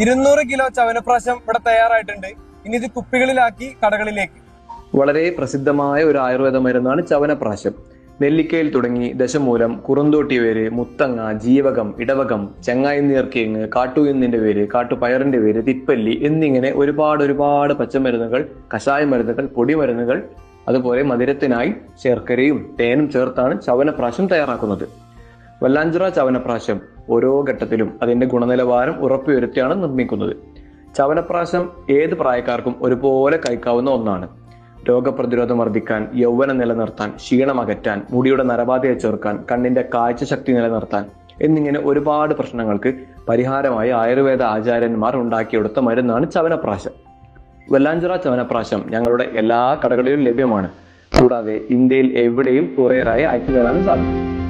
ഇരുന്നൂറ് കിലോ ചവനപ്രാശം ഇവിടെ തയ്യാറായിട്ടുണ്ട്. ഇനി ഇത് കുപ്പികളിലാക്കി കടകളിലേക്ക്. വളരെ പ്രസിദ്ധമായ ഒരു ആയുർവേദ മരുന്നാണ് ചവനപ്രാശം നെല്ലിക്കയിൽ തുടങ്ങി ദശമൂലം കുറുന്തോട്ടി വേര് മുത്തങ്ങ ജീവകം ഇടവകം ചെങ്ങായി നീർക്കിങ് കാട്ടുകുന്നിന്റെ വേര് കാട്ടുപയറിന്റെ വേര് തിപ്പല്ലി എന്നിങ്ങനെ ഒരുപാട് ഒരുപാട് പച്ചമരുന്നുകൾ കഷായ മരുന്നുകൾ പൊടിമരുന്നുകൾ അതുപോലെ മധുരത്തിനായി ശർക്കരയും തേനും ചേർത്താണ് ചവനപ്രാശം തയ്യാറാക്കുന്നത്. വല്ലാഞ്ചിറ ചവനപ്രാശം ഓരോ ഘട്ടത്തിലും അതിന്റെ ഗുണനിലവാരം ഉറപ്പുവരുത്തിയാണ് നിർമ്മിക്കുന്നത്. ചവനപ്രാശം ഏത് പ്രായക്കാർക്കും ഒരുപോലെ കഴിക്കാവുന്ന ഒന്നാണ്. രോഗപ്രതിരോധം വർദ്ധിക്കാൻ യൗവനം നിലനിർത്താൻ ക്ഷീണം അകറ്റാൻ മുടിയുടെ നരബാധയെ ചേർക്കാൻ കണ്ണിന്റെ കാഴ്ചശക്തി നിലനിർത്താൻ എന്നിങ്ങനെ ഒരുപാട് പ്രശ്നങ്ങൾക്ക് പരിഹാരമായി ആയുർവേദ ആചാര്യന്മാർ ഉണ്ടാക്കിയെടുത്ത മരുന്നാണ് ചവനപ്രാശം. വെല്ലാഞ്ചിറ ചവനപ്രാശം ഞങ്ങളുടെ എല്ലാ കടകളിലും ലഭ്യമാണ്. കൂടാതെ ഇന്ത്യയിൽ എവിടെയും കുറേറായി അയച്ചു തരാനും സാധിക്കും